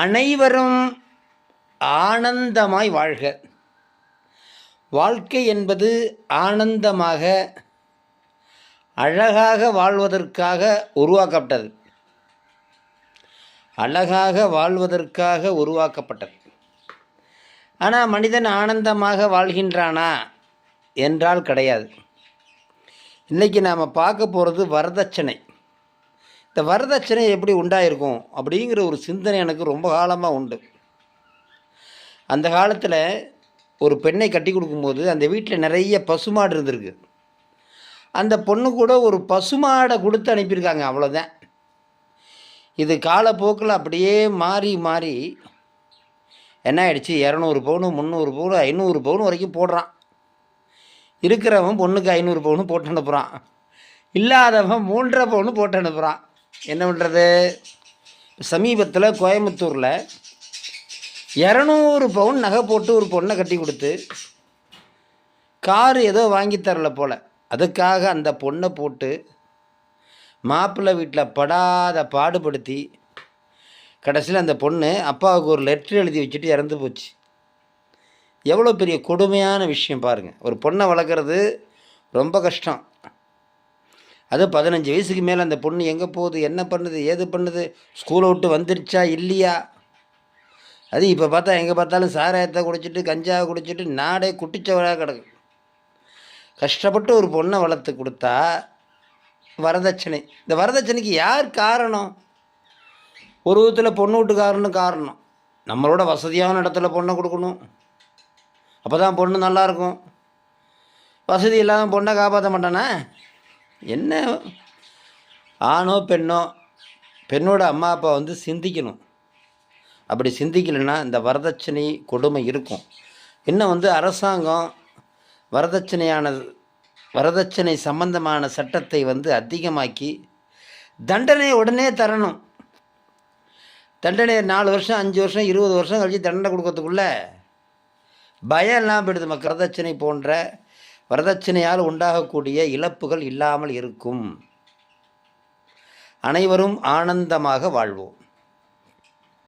அனைவரும் ஆனந்தமாய் வாழ்க. வாழ்க்கை என்பது ஆனந்தமாக அழகாக வாழ்வதற்காக உருவாக்கப்பட்டது. அழகாக வாழ்வதற்காக உருவாக்கப்பட்டது. ஆனால் மனிதன் ஆனந்தமாக வாழ்கின்றானா என்றால் கிடையாது. இன்றைக்கி நாம் பார்க்க போகிறது வரதட்சணை. இந்த வரதட்சணை எப்படி உண்டாயிருக்கும் அப்படிங்கிற ஒரு சிந்தனை எனக்கு ரொம்ப காலமாக உண்டு. அந்த காலத்தில் ஒரு பெண்ணை கட்டி கொடுக்கும்போது அந்த வீட்டில் நிறைய பசுமாடு இருந்திருக்கு. அந்த பொண்ணு கூட ஒரு பசுமாடை கொடுத்து அனுப்பியிருக்காங்க அவ்வளோதான் இது காலப்போக்கில் அப்படியே மாறி மாறி என்ன ஆயிடுச்சு? இரநூறு பவுனு முந்நூறு பவுனு ஐநூறு பவுன் வரைக்கும் போடுறான். இருக்கிறவன் பொண்ணுக்கு ஐநூறு பவுனு போட்டு அனுப்புகிறான் இல்லாதவன் மூன்றரை பவுனு போட்டு அனுப்புகிறான் என்ன பண்ணுறது சமீபத்தில் கோயம்புத்தூரில் இரநூறு பவுன் நகை போட்டு ஒரு பொண்ணை கட்டி கொடுத்து காரு ஏதோ வாங்கி தரல போல். அதுக்காக அந்த பொண்ணை போட்டு மாப்பிள்ளை வீட்டில் படாத பாடுபடுத்தி கடைசியில் அந்த பொண்ணு அப்பாவுக்கு ஒரு லெட்ரு எழுதி வச்சுட்டு இறந்து போச்சு. எவ்வளோ பெரிய கொடுமையான விஷயம் பாருங்கள் ஒரு பொண்ணை வளர்க்குறது ரொம்ப கஷ்டம். அது பதினஞ்சு வயசுக்கு மேலே அந்த பொண்ணு எங்கே போகுது என்ன பண்ணுது ஏது பண்ணுது ஸ்கூலை விட்டு வந்துருச்சா இல்லையா? அது இப்போ பார்த்தா எங்கே பார்த்தாலும் சாராயத்தை குடிச்சிட்டு கஞ்சாவை குடிச்சிட்டு நாடே குட்டிச்சவராக கிடக்கு. கஷ்டப்பட்டு ஒரு பொண்ணை வளர்த்து கொடுத்தா வரதட்சணை. இந்த வரதட்சணைக்கு யார் காரணம்? ஒரு விதத்தில் பொண்ணு வீட்டுக்காரன்னு காரணம். நம்மளோட வசதியான இடத்துல பொண்ணை கொடுக்கணும். அப்போ தான் பொண்ணு நல்லாயிருக்கும் வசதி இல்லாமல் பொண்ணை காப்பாற்ற மாட்டானா? என்ன? ஆணோ பெண்ணோ பெண்ணோட அம்மா அப்பா வந்து சிந்திக்கணும். அப்படி சிந்திக்கலைன்னா இந்த வரதட்சணை கொடுமை இருக்கும். இன்னும் வந்து அரசாங்கம் வரதட்சணையானது வரதட்சணை சம்பந்தமான சட்டத்தை வந்து அதிகமாக்கி தண்டனை உடனே தரணும். தண்டனை நாலு வருஷம் அஞ்சு வருஷம் இருபது வருஷம் கழித்து தண்டனை கொடுக்கறதுக்குள்ளே பயம் இல்லாமல் போயிடுது மக்கள். வரதட்சணை போன்ற வரதட்சணையால் உண்டாகக்கூடிய இழப்புகள் இல்லாமல் இருக்கும். அனைவரும் ஆனந்தமாக வாழ்வோம்.